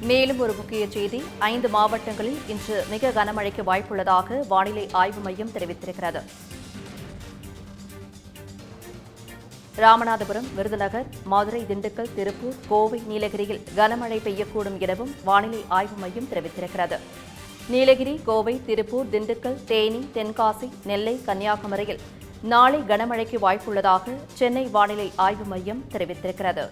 மேலும் ஒரு முக்கிய செய்தி. ஐந்து மாவட்டங்களில் இன்று மிக கனமழைக்கு வாய்ப்புள்ளதாக வானிலை ஆய்வு மையம் தெரிவித்திருக்கிறது. ராமநாதபுரம் விருதுநகர் மதுரை திண்டுக்கல் திருப்பூர் கோவை நீலகிரியில் கனமழை பெய்யக்கூடும் எனவும் வானிலை ஆய்வு மையம் தெரிவித்திருக்கிறது. நீலகிரி கோவை திருப்பூர் திண்டுக்கல் தேனி தென்காசி நெல்லை கன்னியாகுமரியில் நாளை கனமழைக்கு வாய்ப்புள்ளதாக சென்னை வானிலை ஆய்வு மையம் தெரிவித்திருக்கிறது.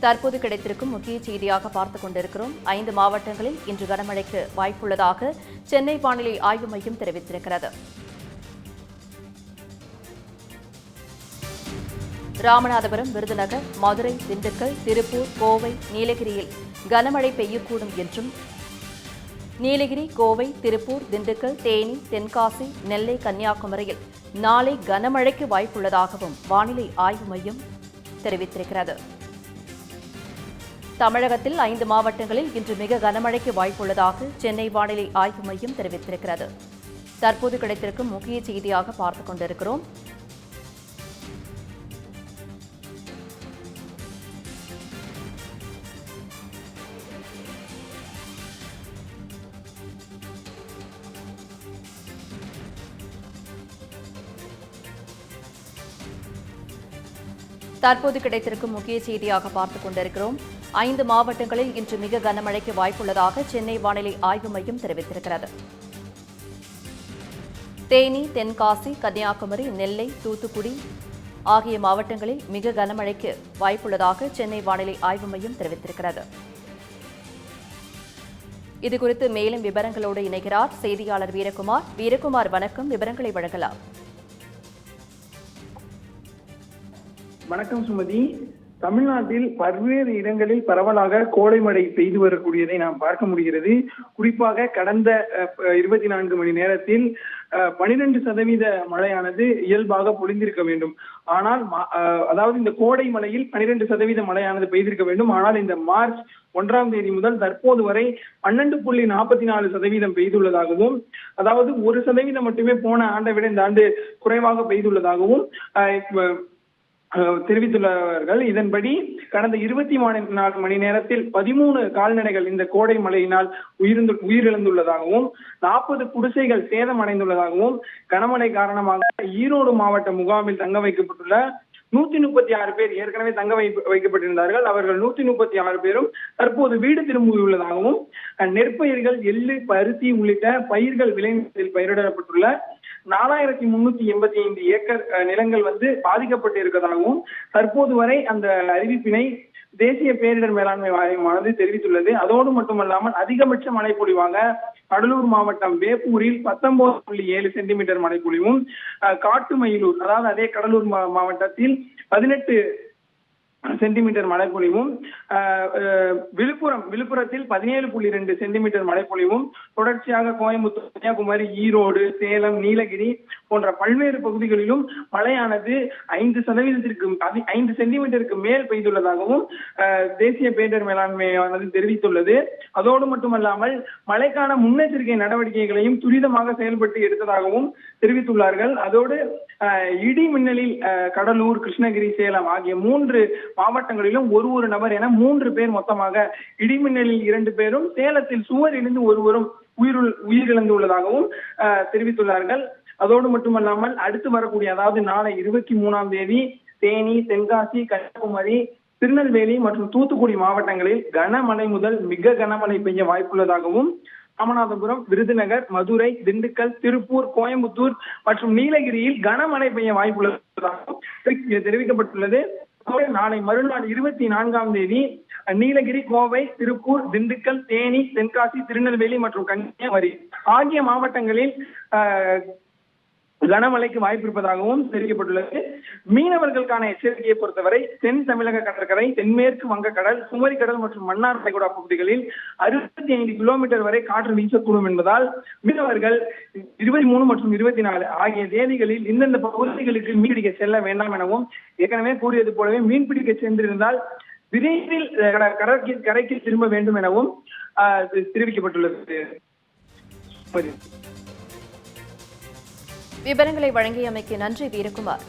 தற்போது கிடைத்திருக்கும் முக்கிய செய்தியாக பார்த்துக் கொண்டிருக்கிறோம். ஐந்து மாவட்டங்களில் இன்று கனமழைக்கு வாய்ப்புள்ளதாக சென்னை வானிலை ஆய்வு மையம் தெரிவித்திருக்கிறது. ராமநாதபுரம் விருதுநகர் மதுரை திண்டுக்கல் திருப்பூர் கோவை நீலகிரியில் கனமழை பெய்யக்கூடும் என்றும் நீலகிரி கோவை திருப்பூர் திண்டுக்கல் தேனி தென்காசி நெல்லை கன்னியாகுமரியில் நாளை கனமழைக்கு வாய்ப்புள்ளதாகவும் வானிலை ஆய்வு மையம் தெரிவித்திருக்கிறது. தமிழகத்தில் ஐந்து மாவட்டங்களில் இன்று மிக கனமழைக்கு வாய்ப்புள்ளதாக சென்னை வானிலை ஆய்வு மையம் தெரிவித்திருக்கிறது. தற்போது கிடைத்திருக்கும் முக்கிய செய்தியாக பார்த்துக் கொண்டிருக்கிறோம். தற்போது கிடைத்திருக்கும் முக்கிய செய்தியாக பார்த்துக் கொண்டிருக்கிறோம். ஐந்து மாவட்டங்களில் இன்று மிக கனமழைக்கு வாய்ப்புள்ளதாக சென்னை வானிலை ஆய்வு மையம் தெரிவித்திருக்கிறது. தேனி தென்காசி கன்னியாகுமரி நெல்லை தூத்துக்குடி ஆகிய மாவட்டங்களில் மிக கனமழைக்கு வாய்ப்புள்ளதாக சென்னை வானிலை ஆய்வு மையம் தெரிவித்திருக்கிறது. இதுகுறித்து மேலும் விவரங்களோடு இணைகிறார் செய்தியாளர் வீரகுமார். வீரகுமார் வணக்கம். விவரங்களை வழங்கலாம். வணக்கம் சுமதி. தமிழ்நாட்டில் பல்வேறு இடங்களில் பரவலாக கோடை மழை பெய்து வரக்கூடியதை நாம் பார்க்க முடிகிறது. குறிப்பாக கடந்த இருபத்தி நான்கு மணி நேரத்தில் பனிரெண்டு சதவீத மழையானது இயல்பாக பொழிந்திருக்க வேண்டும். ஆனால் அஹ், அதாவது இந்த கோடை மழையில் பனிரெண்டு சதவீத மழையானது பெய்திருக்க வேண்டும். ஆனால் இந்த மார்ச் ஒன்றாம் தேதி முதல் தற்போது வரை பன்னெண்டு புள்ளி நாற்பத்தி நாலு சதவீதம் பெய்துள்ளதாகவும் அதாவது ஒரு சதவீதம் மட்டுமே போன ஆண்டை விட இந்த ஆண்டு குறைவாக பெய்துள்ளதாகவும் தெரிவித்துள்ளார்கள் இதன்படி கடந்த இருபத்தி நாலு மணி நேரத்தில் பதிமூணு கால்நடைகள் இந்த கோடை மழையினால் உயிர்ந்து உயிரிழந்துள்ளதாகவும் நாற்பது குடிசைகள் சேதம் அடைந்துள்ளதாகவும் கனமழை காரணமாக ஈரோடு மாவட்ட முகாமில் தங்க வைக்கப்பட்டுள்ள நூத்தி முப்பத்தி ஆறு பேர் ஏற்கனவே தங்க வைக்கப்பட்டிருந்தார்கள். அவர்கள் நூத்தி முப்பத்தி ஆறு பேரும் தற்போது வீடு திரும்பியுள்ளதாகவும் நெற்பயிர்கள் எள்ளு பருத்தி உள்ளிட்ட பயிர்கள் விளைநிலத்தில் பயிரிடப்பட்டுள்ள நாலாயிரத்தி முன்னூத்தி எண்பத்தி ஐந்து ஏக்கர் நிலங்கள் வந்து பாதிக்கப்பட்டு இருக்கிறதாகவும் தற்போது வரை அந்த அறிவிப்பினை தேசிய பேரிடர் மேலாண்மை வாரியமானது தெரிவித்துள்ளது. அதோடு மட்டுமல்லாமல் அதிகபட்ச மழை பொழிவாக கடலூர் மாவட்டம் வேப்பூரில் பத்தொன்பது புள்ளி ஏழு சென்டிமீட்டர் மழை பொழிவும் அஹ், காட்டுமயிலூர் அதாவது அதே கடலூர் மா- மாவட்டத்தில் பதினெட்டு சென்டிமீட்டர் மழை பொழிவும் அஹ், விழுப்புரம் விழுப்புரத்தில் பதினேழு புள்ளி ரெண்டு சென்டிமீட்டர் மழை பொழிவும் தொடர்ச்சியாக கோயம்புத்தூர் கன்னியாகுமரி ஈரோடு சேலம் நீலகிரி போன்ற பல்வேறு பகுதிகளிலும் மழையானது ஐந்து சதவீதத்திற்கு அதி- ஐந்து சென்டிமீட்டருக்கு மேல் பெய்துள்ளதாகவும் தேசிய பேரிடர் மேலாண்மையானது தெரிவித்துள்ளது. அதோடு மட்டுமல்லாமல் மழைக்கான முன்னெச்சரிக்கை நடவடிக்கைகளையும் துரிதமாக செயல்பட்டு எடுத்ததாகவும் தெரிவித்துள்ளார்கள். அதோடு இடி மின்னலில் அஹ், கடலூர் கிருஷ்ணகிரி சேலம் ஆகிய மூன்று மாவட்டங்களிலும் ஒரு ஒரு நபர் என மூன்று பேர் மொத்தமாக இடிமின்னலில் இரண்டு பேரும் சேலத்தில் சுவர் இடிந்து ஒருவரும் உயிர் உயிரிழந்துள்ளதாகவும் தெரிவித்துள்ளார்கள். அதோடு மட்டுமல்லாமல் அடுத்து வரக்கூடிய அதாவது நாளை இருபத்தி மூணாம் தேதி தேனி தென்காசி கன்னியாகுமரி திருநெல்வேலி மற்றும் தூத்துக்குடி மாவட்டங்களில் கனமழை முதல் மிக கனமழை பெய்ய வாய்ப்புள்ளதாகவும் ராமநாதபுரம் விருதுநகர் மதுரை திண்டுக்கல் திருப்பூர் கோயம்புத்தூர் மற்றும் நீலகிரியில் கனமழை பெய்ய வாய்ப்புள்ளதாகவும் தெரிவிக்கப்பட்டுள்ளது. நாளை மறுநாள் இருபத்தி நான்காம் தேதி நீலகிரி கோவை திருப்பூர் திண்டுக்கல் தேனி தென்காசி திருநெல்வேலி மற்றும் கன்னியாகுமரி ஆகிய மாவட்டங்களில் கனமழைக்கு வாய்ப்பு இருப்பதாகவும் தெரிவிக்கப்பட்டுள்ளது. மீனவர்களுக்கான எச்சரிக்கையை பொறுத்தவரை தென் தமிழக கடற்கரை தென்மேற்கு வங்கக்கடல் குமரிக்கடல் மற்றும் மன்னார் வளைகுடா பகுதிகளில் அறுபத்தி ஐந்து கிலோமீட்டர் வரை காற்று வீசக்கூடும் என்பதால் மீனவர்கள் இருபத்தி மூணு மற்றும் இருபத்தி நாலு ஆகிய தேதிகளில் இந்தந்த பகுதிகளுக்கு மீன்பிடிக்க செல்ல வேண்டாம் எனவும் ஏற்கனவே கூறியது போலவே மீன்பிடிக்க சென்றிருந்தால் விரைவில் அஹ், கடற்கரை கரைக்கு திரும்ப வேண்டும் எனவும் தெரிவிக்கப்பட்டுள்ளது. விவரங்களை வழங்கியமைக்கு நன்றி வீரகுமார்.